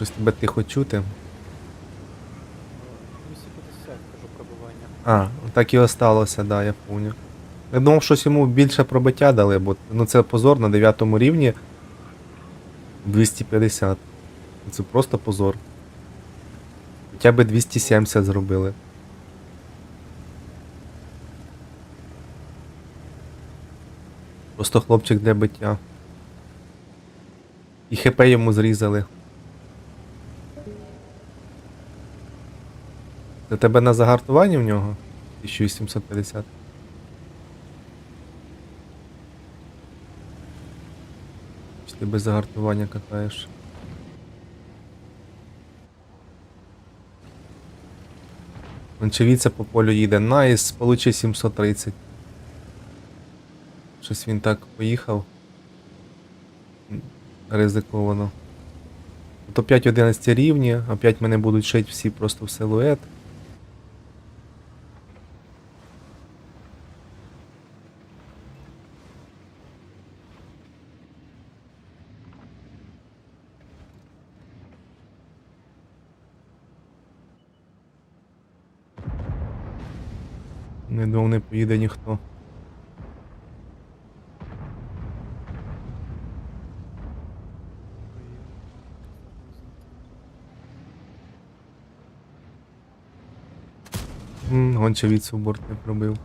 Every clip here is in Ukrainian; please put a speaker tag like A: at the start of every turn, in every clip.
A: Щось тебе тихо чути.
B: 250, кажу, пробивання.
A: А, так і осталося, да, я помню. Я думав, щось йому більше пробиття дали, бо ну це позор на 9 рівні 250. Це просто позор. Хоча б 270 зробили. Просто хлопчик для биття. І хп йому зрізали. Це тебе на загартуванні в нього? 1850. Чи ти без загартування катаєш? Вончевіця по полю їде. Найс, получи 730. Щось він так поїхав. Ризиковано. То 5-11 рівні, опять мене будуть шить всі просто в силует. Не думав, не поїде ніхто. М, Гончавіцю в борт не пробив.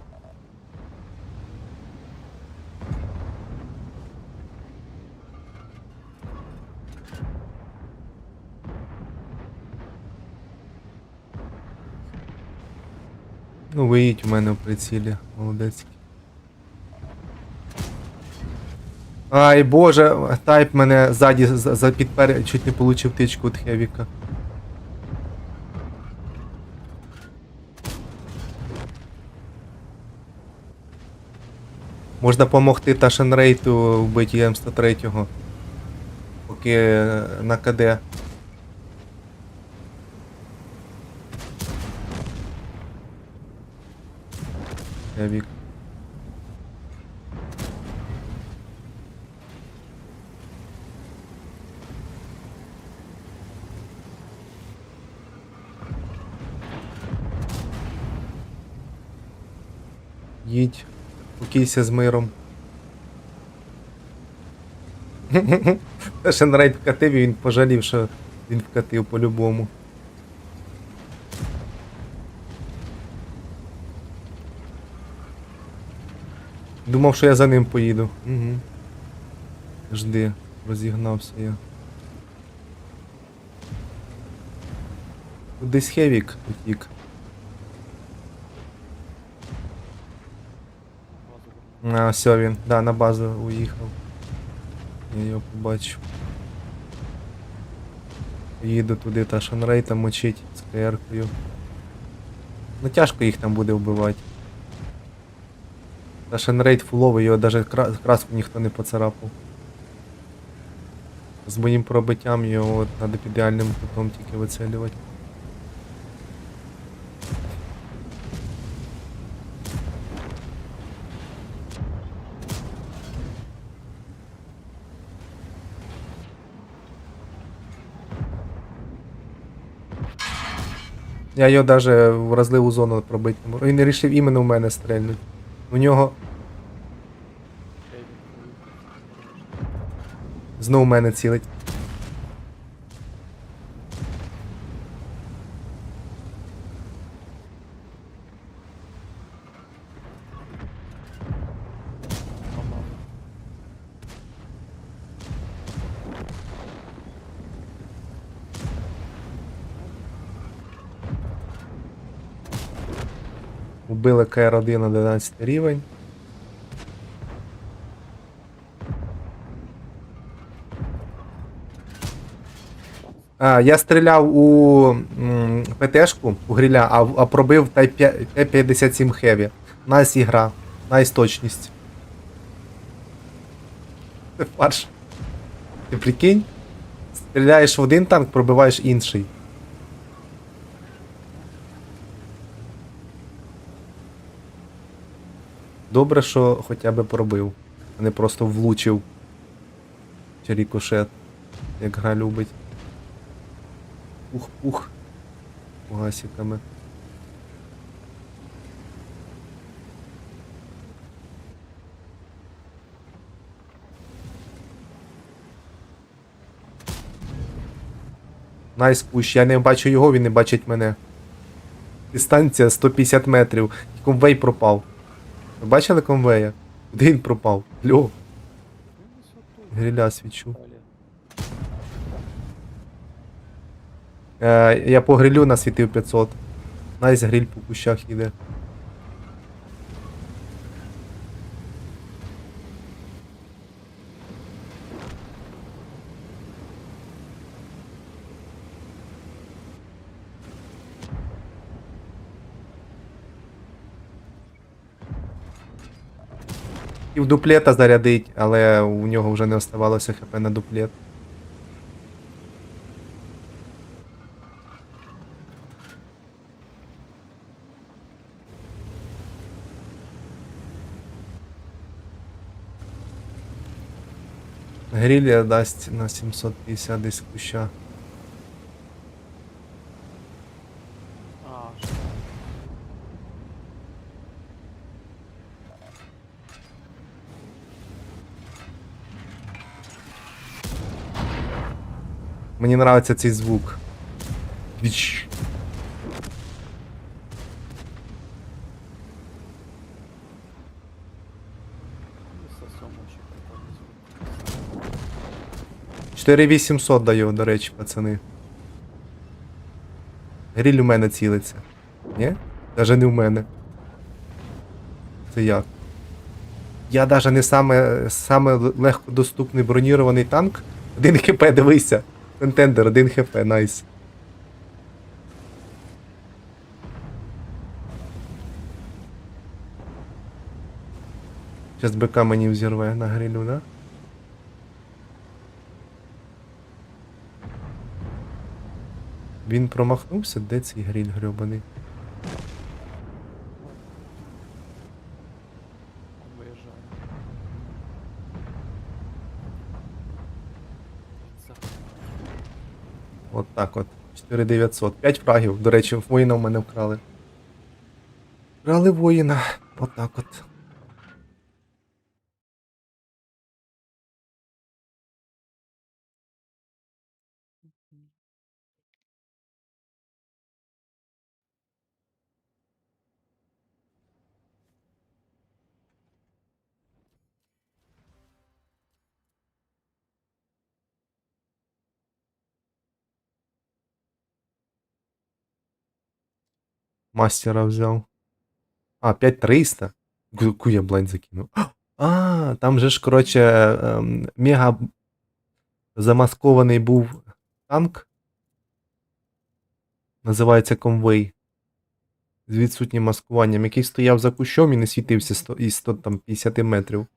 A: Ну, виїдь у мене в прицілі, молодець. Ай боже, тайп мене ззаді за, за підпер... чуть не получив тичку від Хевіка. Можна допомогти Ташенрейту вбити М103, поки е, на КД. Хевік. Їдь, покійся з миром. Шенрейд вкатив і він пожалів, що він вкатив по-любому. Думав, що я за ним поїду. Угу. Жди, розігнався я. Десь Хевік утік.
B: На базу.
A: А, все він, да, на базу уїхав. Я його побачив. Їду туди та Шанрей там мочить з КР-кою. Ну тяжко їх там буде вбивати. Та Шанрейд фуловий, його навіть краску ніхто не поцарапав. З моїм пробиттям його треба під ідеальним кутом тільки вицелювати. Я його даже в вразливу зону пробити не можу. Він вирішив іменно в мене стрельнути. У нього Знов мене цілить. Убили КР-1 на 11 рівень. А, я стріляв у ПТшку, у гриля, а, а пробив Т-57 Heavy. Найс ігра, найс точність. Це фарш. Ти прикинь? Стріляєш в один танк, пробиваєш інший. Добре, що хоча б пробив, а не просто влучив. Чи рікошет, як гра любить. Пух-пух. Пугасиками. Найс пуш, я не бачу його, він не бачить мене. Дистанція 150 метрів. І конвей пропав. Ви бачили конвея? Куди він пропав? Льо, гриля свічу. Е, я по грилю насвітив 500. Найс гриль по кущах іде. І в дуплета зарядить, але у нього вже не оставалося хп на дуплет. Грилля дасть на 750 десь куща.
B: А, що?
A: Мені нравиться цей звук. Віч.
B: Звук.
A: 4800 даю, до речі, пацани. Гриль у мене цілиться. Ні? Даже не в мене. Це як? Я даже не саме, саме легкодоступний бронірований танк. Один хп, дивися. Контендер, один хп, найс. Зараз БК мені взірве на грилю, да? Він промахнувся, де цей гриль грьобаний?
B: Виїжджає. Він за-
A: От так от. 4900. 5 фрагів. До речі, воїна в мене вкрали. Вкрали воїна. От так от. Мастера взяв. А, 5300. Ку- я блайн закинув. А, там же ж, коротше, ем, мега замаскований був танк. Називається конвой. З відсутнім маскуванням, який стояв за кущом і не світився 100, із 150 метрів.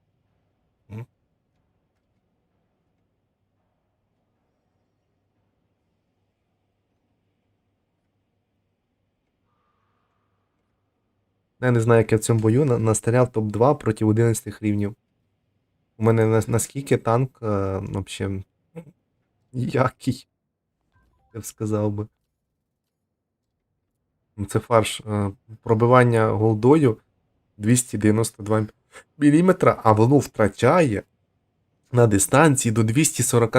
A: Я не знаю, як я в цьому бою на- настріляв топ-2 проти 11 рівнів. У мене наскільки танк е, вообще ніякий. Я б сказав би. Ну, Це фарш. е, Пробивання голдою 292 мм, а воно втрачає на дистанції до 240